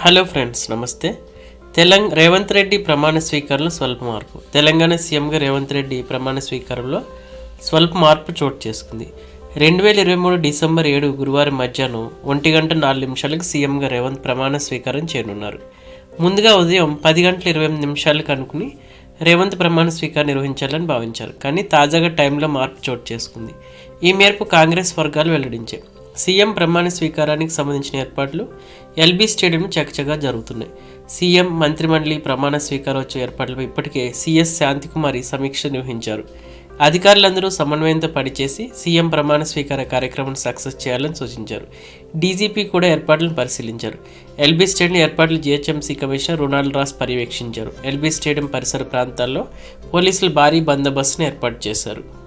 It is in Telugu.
హలో ఫ్రెండ్స్ నమస్తే. తెలంగ రేవంత్ రెడ్డి ప్రమాణ స్వీకారంలో స్వల్ప మార్పు. తెలంగాణ సీఎంగా రేవంత్ రెడ్డి ప్రమాణ స్వీకారంలో స్వల్ప మార్పు చోటు చేసుకుంది. రెండు వేల ఇరవై మూడు డిసెంబర్ ఏడు గురువారం మధ్యాహ్నం ఒంటి గంట నాలుగు నిమిషాలకు సీఎంగా రేవంత్ ప్రమాణ స్వీకారం చేయనున్నారు. ముందుగా ఉదయం పది గంటల ఇరవై ఎనిమిది నిమిషాలకు అనుకుని రేవంత్ ప్రమాణ స్వీకారం నిర్వహించాలని భావించారు. కానీ తాజాగా టైంలో మార్పు చోటు చేసుకుంది. ఈ మేరకు కాంగ్రెస్ వర్గాలు వెల్లడించాయి. సీఎం ప్రమాణ స్వీకారానికి సంబంధించిన ఏర్పాట్లు ఎల్బీ స్టేడియం చకచగా జరుగుతున్నాయి. సీఎం మంత్రిమండలి ప్రమాణ స్వీకారోత్సవ ఏర్పాట్లపై ఇప్పటికే సీఎస్ శాంతికుమారి సమీక్ష నిర్వహించారు. అధికారులందరూ సమన్వయంతో పనిచేసి సీఎం ప్రమాణ స్వీకార కార్యక్రమం సక్సెస్ చేయాలని సూచించారు. డీజీపీ కూడా ఏర్పాట్లను పరిశీలించారు. ఎల్బీ స్టేడియం ఏర్పాట్లు జీహెచ్ఎంసీ కమిషనర్ రొనాల్డ్ రాస్ పర్యవేక్షించారు. ఎల్బీ స్టేడియం పరిసర ప్రాంతాల్లో పోలీసులు భారీ బందోబస్తును ఏర్పాటు చేశారు.